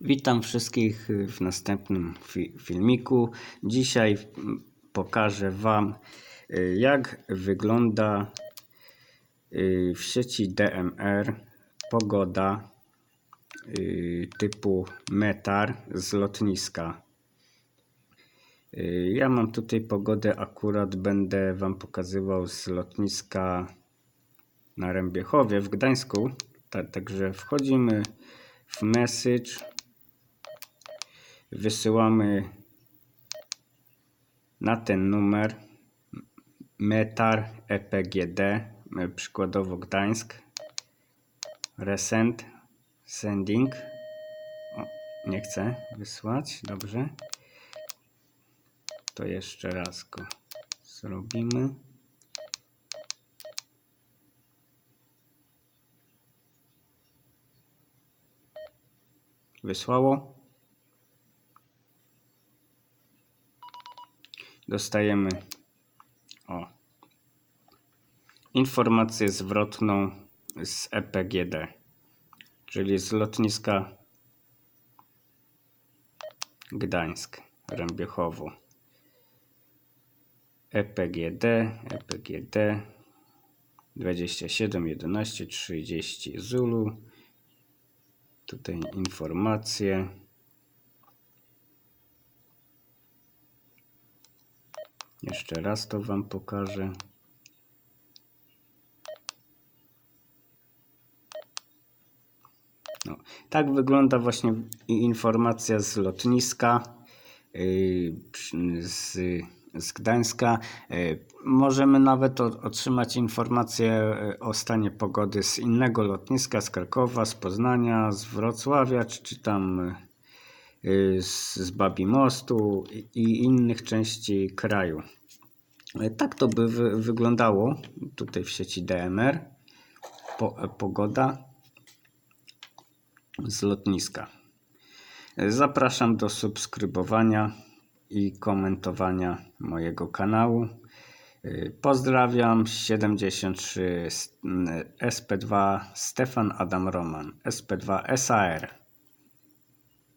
Witam wszystkich w następnym fi filmiku. Dzisiaj pokażę Wam, y, jak wygląda y, w sieci DMR pogoda y, typu metar z lotniska. Ja mam tutaj pogodę, akurat będę Wam pokazywał z lotniska na Rębiechowie w Gdańsku. Tak, także wchodzimy w message wysyłamy na ten numer metar epgd przykładowo Gdańsk resend sending. O, nie chcę wysłać dobrze. To jeszcze raz go zrobimy. Wysłało dostajemy o, informację zwrotną z EPGD, czyli z lotniska Gdańsk, Rębiechowo. EPGD, EPGD 27 11 30 Zulu. Tutaj informacje. Jeszcze raz to Wam pokażę. No, tak wygląda właśnie informacja z lotniska yy, z, z Gdańska. Yy, możemy nawet otrzymać informacje yy, o stanie pogody z innego lotniska, z Krakowa, z Poznania, z Wrocławia, czy, czy tam z, z Babimostu i, i innych części kraju. Tak to by wy, wyglądało tutaj w sieci DMR. Po, pogoda z lotniska. Zapraszam do subskrybowania i komentowania mojego kanału. Pozdrawiam 73 SP2 Stefan Adam Roman SP2 SAR.